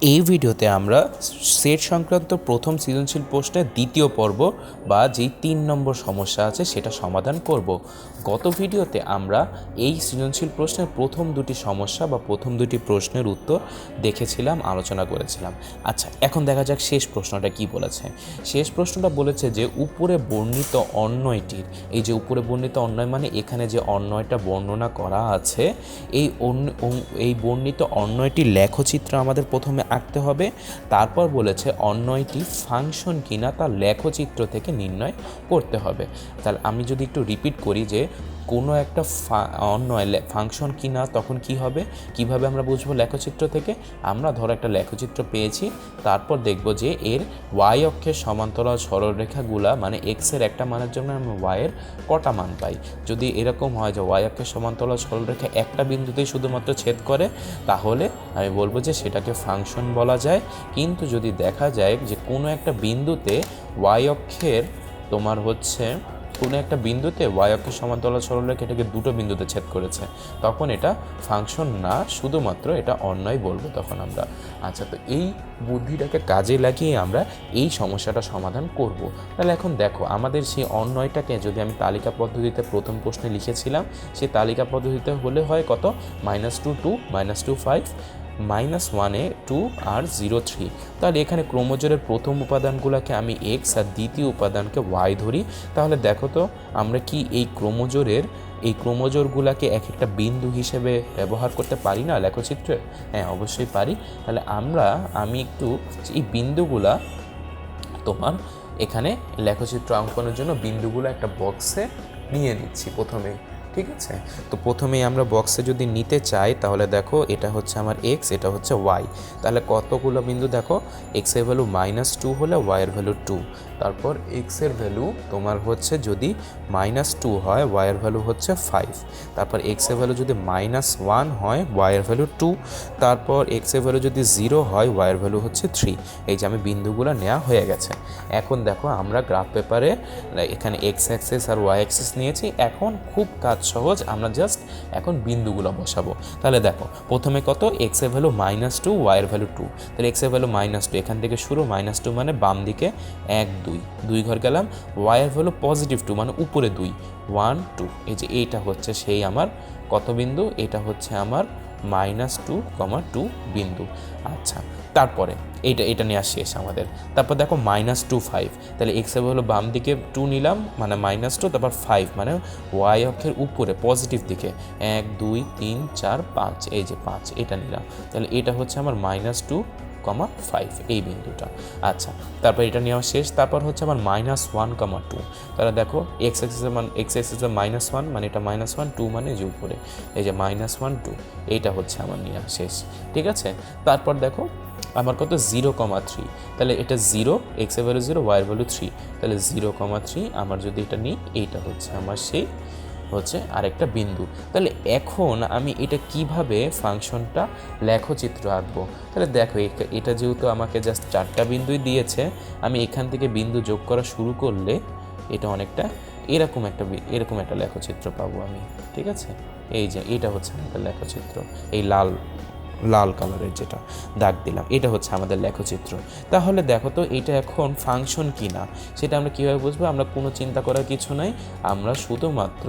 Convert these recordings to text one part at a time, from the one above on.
এই ভিডিওতে আমরা সেট সংক্রান্ত প্রথম সৃজনশীল প্রশ্নের দ্বিতীয় পর্ব বা যেই তিন নম্বর সমস্যা আছে সেটা সমাধান করব। গত ভিডিওতে আমরা এই সৃজনশীল প্রশ্নের প্রথম দুটি সমস্যা বা প্রথম দুটি প্রশ্নের উত্তর দেখেছিলাম, আলোচনা করেছিলাম। আচ্ছা এখন দেখা যাক শেষ প্রশ্নটা কি বলেছে। শেষ প্রশ্নটা বলেছে যে উপরে বর্ণিত অন্যয়টির, এই যে উপরে বর্ণিত অন্যয় মানে এখানে যে অন্যয়টা বর্ণনা করা আছে, এই অন্য, এই বর্ণিত অন্যয়টির লেখচিত্র আমাদের প্রথমে আঁকতে হবে। তারপর বলেছে অন্যটি ফাংশন কিনা তার লেখচিত্র থেকে নির্ণয় করতে হবে। তাহলে আমি যদি একটু রিপিট করি যে কোনো একটা অন্যয় ফাংশন কিনা তখন কি হবে? কীভাবে আমরা বুঝব লেখচিত্র থেকে? আমরা ধরো একটা লেখচিত্র পেয়েছি, তারপর দেখব যে এর ওয়াই অক্ষের সমান্তরাল সরলরেখাগুলা মানে এক্সের একটা মানের জন্য আমরা ওয়াইয়ের কটা মান পাই। যদি এরকম হয় যে ওয়াই অক্ষের সমান্তরাল সরলরেখা একটা বিন্দুতেই শুধুমাত্র ছেদ করে, তাহলে আমি বলব যে সেটাকে ফাংশন বলা যায়। কিন্তু যদি দেখা যায় যে কোনো একটা বিন্দুতে ওয়াই অক্ষের তোমার হচ্ছে কোনো একটা বিন্দুতে ওয়াই অক্ষের সমান্তরাল সরলরেখা এটাকে দুটো বিন্দুতে ছেদ করেছে। তখন এটা ফাংশন না, শুধুমাত্র এটা অন্যয় বলব তখন আমরা। আচ্ছা তো এই বুদ্ধিটাকে কাজে লাগিয়ে আমরা এই সমস্যাটা সমাধান করব। তাহলে এখন দেখো, আমাদের সেই অন্যয়টাকে যদি আমি তালিকা পদ্ধতিতে প্রথম প্রশ্নে লিখেছিলাম, সেই তালিকা পদ্ধতিতে হলে হয় কত? Minus two two minus two five minus ওয়ানে টু আর জিরো থ্রি। তাহলে এখানে ক্রোমোজোরের প্রথম উপাদানগুলোকে আমি এক্স আর দ্বিতীয় উপাদানকে ওয়াই ধরি। তাহলে দেখো তো, আমরা কি এই ক্রোমোজোরের, এই ক্রোমোজোরগুলোকে এক একটা বিন্দু হিসেবে ব্যবহার করতে পারি না লেখচিত্রে? হ্যাঁ অবশ্যই পারি। তাহলে আমরা, আমি একটু এই বিন্দুগুলা তোমার এখানে লেখচিত্র অঙ্কনের জন্য বিন্দুগুলো একটা বক্সে নিয়ে নিচ্ছি প্রথমে। ঠিক আছে? তো প্রথমেই আমরা বক্সে যদি নিতে চাই, তাহলে দেখো এটা হচ্ছে আমার এক্স এটা হচ্ছে ওয়াই তাহলে কতগুলো বিন্দু দেখো? এক্সের ভ্যালু মাইনাস টু হলে ওয়াইয়ের ভ্যালু টু তারপর এক্সের ভ্যালু তোমার হচ্ছে যদি মাইনাস টু হয় ওয়াইয়ের ভ্যালু হচ্ছে ফাইভ তারপর এক্সের ভ্যালু যদি মাইনাস ওয়ান হয় ওয়াইয়ের ভ্যালু টু তারপর এক্সের ভ্যালু যদি জিরো হয় ওয়াইয়ের ভ্যালু হচ্ছে থ্রি এই যে আমি বিন্দুগুলো নেওয়া হয়ে গেছে। এখন দেখো আমরা গ্রাফ পেপারে এখানে এক্স অ্যাক্সেস আর ওয়াই অ্যাক্সেস নিয়েছি। এখন খুব কাজ সহজ, আমরা জাস্ট এখন বিন্দুগুলো বসাবো। তাহলে দেখো, প্রথমে কত? এক্সের ভ্যালু মাইনাস টু ওয়াইয়ের ভ্যালু টু তাহলে এক্সের ভ্যালু মাইনাস টু এখান থেকে শুরু মাইনাস টু মানে বাম দিকে এক, দুই। দুই দুই ঘর গেলাম ওয়াইয়ের ভ্যালু পজিটিভ টু মানে উপরে দুই ওয়ান টু এই যে এইটা হচ্ছে সেই আমার কত বিন্দু? এটা হচ্ছে আমার মাইনাস টু কমা টু বিন্দু। আচ্ছা তারপরে এইটা এটা নেওয়া শেষ আমাদের। তারপর দেখো মাইনাস টু ফাইভ তাহলে এক্স হলো বাম দিকে টু নিলাম মানে মাইনাস টু তারপর ফাইভ মানে ওয়াই অক্ষের উপরে পজিটিভ দিকে, এক, দুই, তিন, চার, পাঁচ, এই যে পাঁচ, এটা নিলাম। তাহলে এটা হচ্ছে আমার মাইনাস টু কমা ফাইভ এই বিন্দুটা। আচ্ছা তারপর এটা নেওয়া শেষ, তারপর হচ্ছে আমার মাইনাস ওয়ান কমা টু তাহলে দেখো এক্স এক্সেসের মান এক্স এক্সেসের মাইনাস ওয়ান মানে এটা মাইনাস ওয়ান টু মানে যে উপরে। এই যে মাইনাস ওয়ান টু এইটা হচ্ছে আমার নেওয়া শেষ। ঠিক আছে? তারপর দেখো, আমার কত? জিরো কমা থ্রি তাহলে এটা জিরো এক্স ভ্যালু জিরো ওয়াইয়ের ভ্যালু থ্রি তাহলে জিরো কমা থ্রি আমার যদি এটা নিই, এইটা হচ্ছে আমার সেই, হচ্ছে আরেকটা বিন্দু। তাহলে এখন আমি এটা কীভাবে ফাংশনটা লেখচিত্র আঁকবো? তাহলে দেখো এটা যেহেতু আমাকে জাস্ট চারটা বিন্দুই দিয়েছে, আমি এখান থেকে বিন্দু যোগ করা শুরু করলে এটা অনেকটা এরকম একটা এরকম একটা লেখচিত্র পাবো আমি, ঠিক আছে? এই যে, এটা হচ্ছে আমাদের লেখচিত্র, এই লাল লাল কালারের যেটা দাগ দিলাম, এটা হচ্ছে আমাদের লেখচিত্র। তাহলে দেখো তো, এটা এখন ফাংশন কি না সেটা আমরা কীভাবে বুঝব? আমরা কোনো চিন্তা করার কিছু নাই, আমরা শুধুমাত্র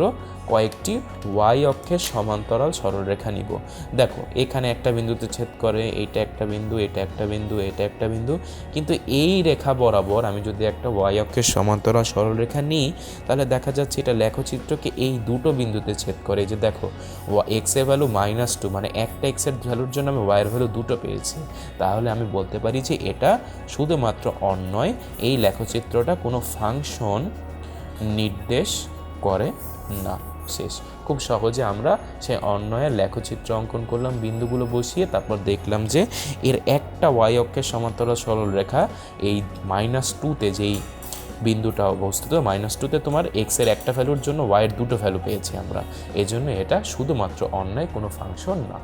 কয়েকটি ওয়াই অক্ষের সমান্তরাল সরলরেখা নিব। দেখো, এখানে একটা বিন্দুতে ছেদ করে এইটা একটা বিন্দু, এটা একটা বিন্দু, এটা একটা বিন্দু, কিন্তু এই রেখা বরাবর আমি যদি একটা ওয়াই অক্ষের সমান্তরাল সরলরেখা নিই, তাহলে দেখা যাচ্ছে এটা লেখচিত্রকে এই দুটো বিন্দুতে ছেদ করে। যে দেখো এক্সের ভ্যালু মাইনাস টু মানে একটা এক্সের ভ্যালুর জন্য আমি ওয়াইয়ের ভ্যালু দুটো পেয়েছি। তাহলে আমি বলতে পারি যে এটা শুধুমাত্র অন্যয়, এই লেখচিত্রটা কোনো ফাংশন নির্দেশ করে না। শেষ। খুব সহজে আমরা সেই অন্যয়ের লেখচিত্র অঙ্কন করলাম, বিন্দুগুলো বসিয়ে তারপর দেখলাম যে এর একটা ওয়াই অক্ষের সমান্তরাল সরল রেখা এই মাইনাস টুতে যেই বিন্দুটা অবস্থিত মাইনাস টুতে তোমার এক্সের একটা ভ্যালুর জন্য ওয়াইয়ের দুটো ভ্যালু পেয়েছি আমরা। এই জন্য এটা শুধুমাত্র অন্যায়, কোনো ফাংশন না।